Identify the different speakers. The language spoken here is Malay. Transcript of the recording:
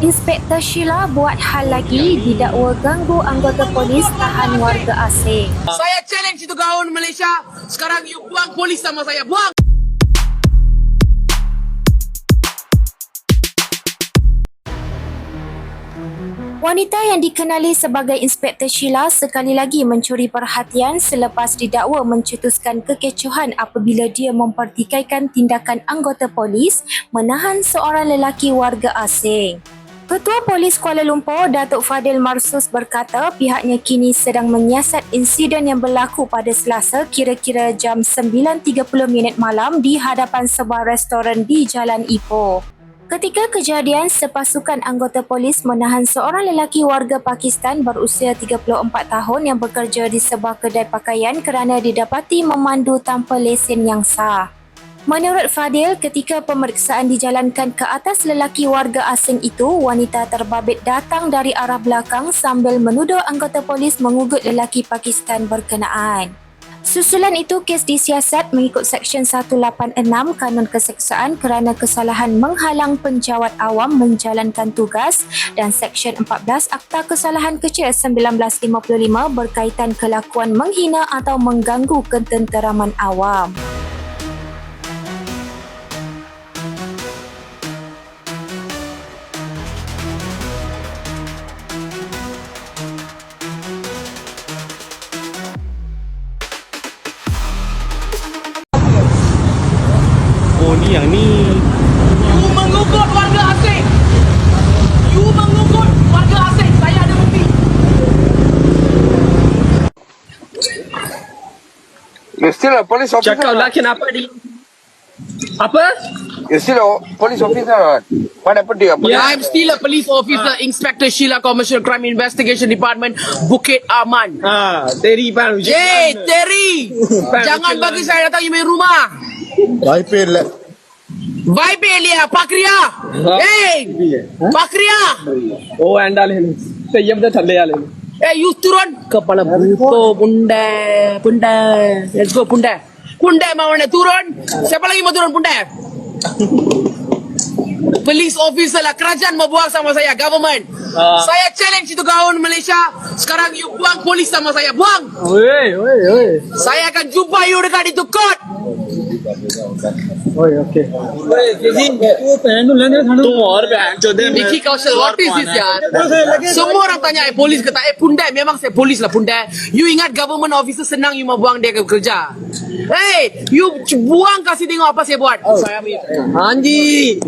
Speaker 1: Inspektor Sheila buat hal lagi didakwa ganggu anggota polis tahan warga asing.
Speaker 2: Saya challenge itu kawan Malaysia. Sekarang you buang polis sama saya. Buang!
Speaker 1: Wanita yang dikenali sebagai Inspektor Sheila sekali lagi mencuri perhatian selepas didakwa mencetuskan kekecohan apabila dia mempertikaikan tindakan anggota polis menahan seorang lelaki warga asing. Ketua Polis Kuala Lumpur, Datuk Fadil Marsus berkata pihaknya kini sedang menyiasat insiden yang berlaku pada Selasa kira-kira jam 9.30 minit malam di hadapan sebuah restoran di Jalan Ipoh. Ketika kejadian, sepasukan anggota polis menahan seorang lelaki warga Pakistan berusia 34 tahun yang bekerja di sebuah kedai pakaian kerana didapati memandu tanpa lesen yang sah. Menurut Fadil, ketika pemeriksaan dijalankan ke atas lelaki warga asing itu, wanita terbabit datang dari arah belakang sambil menuduh anggota polis mengugut lelaki Pakistan berkenaan. Susulan itu, kes disiasat mengikut Seksyen 186 Kanun Keseksaan kerana kesalahan menghalang penjawat awam menjalankan tugas dan Seksyen 14 Akta Kesalahan Kecil 1955 berkaitan kelakuan menghina atau mengganggu ketenteraman awam.
Speaker 3: Oh ni yang ni.
Speaker 2: You mengukut warga asing. You mengukut warga asing. Saya ada bukti.
Speaker 4: Ya, a lah, police officer
Speaker 3: Cakap lah, lah. kenapa di Apa?
Speaker 4: You're still a police officer What happened to you?
Speaker 3: Yeah,
Speaker 2: I'm still a police officer uh. Inspector Sheila Commercial Crime Investigation Department Bukit Aman.
Speaker 3: Ah, Terry Pan
Speaker 2: Hey, Terry Jangan bagi saya datang di rumah.
Speaker 5: Baik,
Speaker 2: Pan Belia. Pakria. Hey! Pakria.
Speaker 3: Oh anda le Te yeb da thalle ale
Speaker 2: Eh, you turun. Kepala buto, bunda, bunda. Let's go, bunda. Bunda mau nak turun. Siapa lagi mau turun, bunda? Police officer lah. Kerajaan mau buang sama saya. Government.
Speaker 3: Ah.
Speaker 2: Saya challenge itu kawan Malaysia. Sekarang you buang polis sama saya. Buang.
Speaker 3: Oi oi oi
Speaker 2: Saya akan jumpa you dekat itu court.
Speaker 3: Oi okay Oi किसी वो पहन तो लेने खाना तुम और बहन चोदे
Speaker 2: Vicky Kaushal, what is this yaar? Semua orang tanya, eh polis kata, eh pundai, memang saya polis lah pundai. You ingat government officer senang you mau buang dia ke kerja. Hey, you buang kasih tengok apa saya buat. Saya ambil. Anji.